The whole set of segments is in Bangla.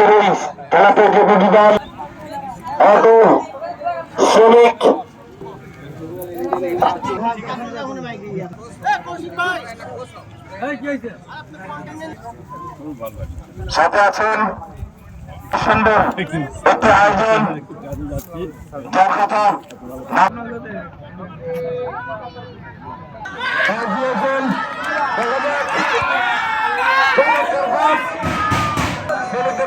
সিরিজ খেলা প্রতিযোগী দল অটো শ্রমিক সাথে আছেন সুন্দর একটি আয়োজন যার কথা না- এগিয়েছেন, দেখা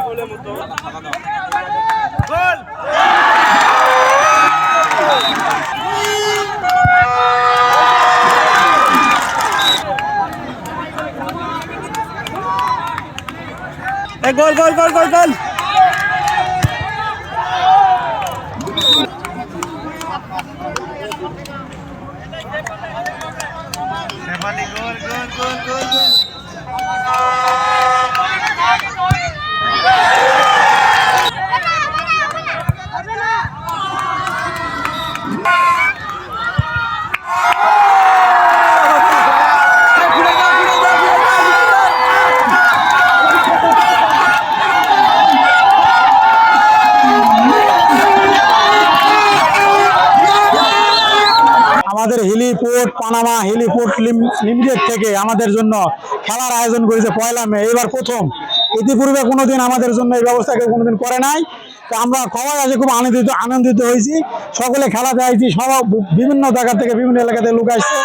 চমৎকার পাস। চমৎকার পাস। আয়োজন। গোল গোল গোল গোল গোল আমাদের হেলিপোর্ট পানামা হেলিপোর্ট লিমিটেড থেকে আমাদের জন্য খেলার আয়োজন করেছে পয়লা মে এবার প্রথম। ইতিপূর্বে কোনোদিন আমাদের জন্য এই ব্যবস্থা কেউ কোনোদিন করে নাই। তো আমরা সবাই আজকে খুব আনন্দিত আনন্দিত হয়েছি। সকলে খেলা চাইছি সব বিভিন্ন জায়গা থেকে বিভিন্ন এলাকা থেকে লোক আসছে।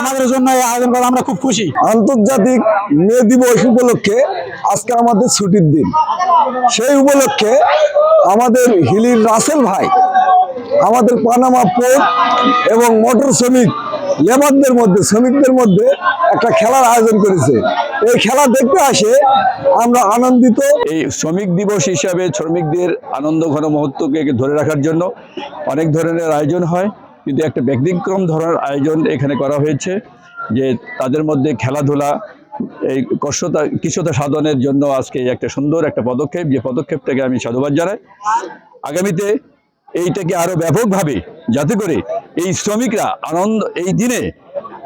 আমাদের জন্য এই আয়োজন করে আমরা খুব খুশি। আন্তর্জাতিক মে দিবস উপলক্ষে আজকে আমাদের ছুটির দিন। সেই উপলক্ষে আমাদের হিলির রাসেল ভাই আমাদের পানামা পোর্ট এবং মোটর শ্রমিক, লেবারদের মধ্যে, শ্রমিকদের মধ্যে একটা খেলার আয়োজন করেছে। এই খেলা দেখতে আসে, আমরা আনন্দিত। এই শ্রমিক দিবস হিসাবে শ্রমিকদের আনন্দ ঘন মুহূর্তকে ধরে রাখার জন্য অনেক ধরনের আয়োজন হয়। কিন্তু একটা ব্যতিক্রম ধরনের আয়োজন এখানে করা হয়েছে, যে তাদের মধ্যে খেলাধুলা, এই কষ্টতা, কিছুটা সাধনের জন্য আজকে একটা সুন্দর একটা পদক্ষেপ, যে পদক্ষেপটাকে আমি সাধুবাদ জানাই। আগামীতে এইটাকে আরও ব্যাপকভাবে যাতে করে এই শ্রমিকরা আনন্দ, এই দিনে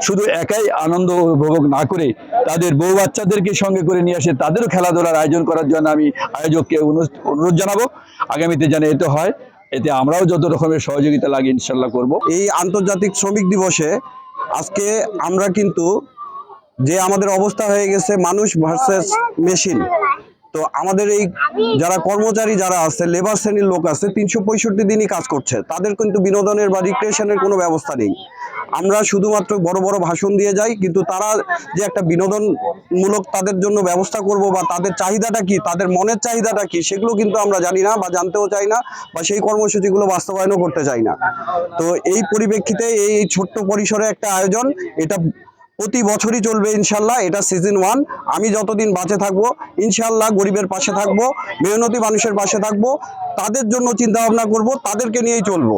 শুধু একাই আনন্দ উপভোগ না করে তাদের বউ বাচ্চাদেরকে সঙ্গে করে নিয়ে আসে তাদেরও খেলাধুলার আয়োজন করার জন্য আমি আয়োজককে অনু- অনুরোধ জানাব। আগামীতে যেন এতে হয়, এতে আমরাও যত রকমের সহযোগিতা লাগে ইনশাল্লাহ করব। এই আন্তর্জাতিক শ্রমিক দিবসে আজকে আমরা কিন্তু যে আমাদের অবস্থা হয়ে গেছে মানুষ ভার্সেস মেশিন তো আমাদের এই যারা কর্মচারী যারা আছে লেবার শ্রেণির লোক আছে, তিনশো পঁয়ষট্টি দিনই কাজ করছে। তাদের কিন্তু বিনোদনের বা রিক্রিয়েশনের কোনো ব্যবস্থা নেই। আমরা শুধুমাত্র বড় বড় ভাষণ দিয়ে যাই, কিন্তু তারা যে একটা বিনোদনমূলক তাদের জন্য ব্যবস্থা করব বা তাদের চাহিদাটা কি, তাদের মনের চাহিদাটা কি, সেগুলো কিন্তু আমরা জানি না বা জানতেও চাই না বা সেই কর্মসূচিগুলো বাস্তবায়নও করতে চাই না। তো এই পরিপ্রেক্ষিতে এই ছোট্ট পরিসরে একটা আয়োজন, এটা প্রতি বছরই চলবে ইনশাল্লাহ, এটা সিজন ওয়ান আমি যতদিন বাঁচে থাকব, ইনশাল্লাহ গরিবের পাশে থাকব, মেহনতি মানুষের পাশে থাকব, তাদের জন্য চিন্তা ভাবনা করব, তাদেরকে নিয়েই চলবো।